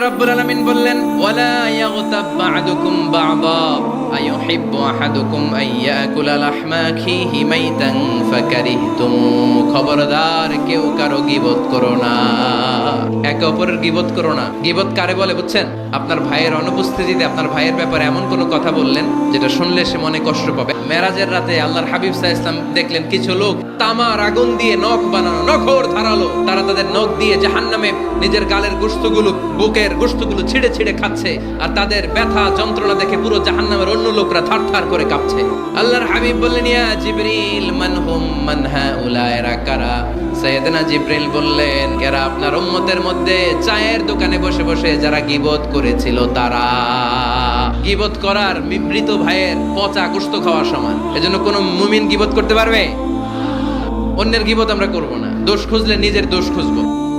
রব্বুল আলামিন বললেন ওয়ালা ইয়াগতাব বা'দুকুম বা'দা আইয়ুহিব্বু আহাদুকুম আইয়াকুলা লাহমা আখিহি মাইতান ফাকারিহতুম খবরদার কেউ কারও গীবত করো না। একে অপরের গীবত করো না। গীবত কারে বলে বুঝছেন? আপনার ভাইয়ের অনুপস্থিতিতে আপনার ভাইয়ের ব্যাপারে এমন কোনো কথা বললেন যেটা শুনলে সে মনে কষ্ট পাবে। মেরাজের রাতে আল্লাহর হাবিব আলাইহি ইসলাম দেখলেন কিছু লোক তামার আগুন দিয়ে নখ বানানো, নখর ধারালো। তারা তাদের নখ দিয়ে জাহান্নামে নিজের গালের গোশতগুলো বুকের গোশতগুলো ছিঁড়ে ছিঁড়ে খাচ্ছে আর তাদের ব্যথা যন্ত্রণা দেখে পুরো জাহান্নামের অন্য লোকরা থার থার করে কাঁপছে। আল্লাহর হাবিব বললেন, ইয়া জিবরিল, মান হুম, মান হাউলা এরা কারা? সৈয়দনা জিব্রিল বললেন, এরা আপনার উম্মতের মধ্যে চায়ের দোকানে বসে বসে যারা গিবত করেছিল তারা। গিবত করার বিবৃত ভাইয়ের পচা কুস্ত খাওয়ার সমান। এজন্য কোনো মুমিন গিবত করতে পারবে? অন্যের গিবত আমরা করব না। দোষ খুঁজলে নিজের দোষ খুঁজবো।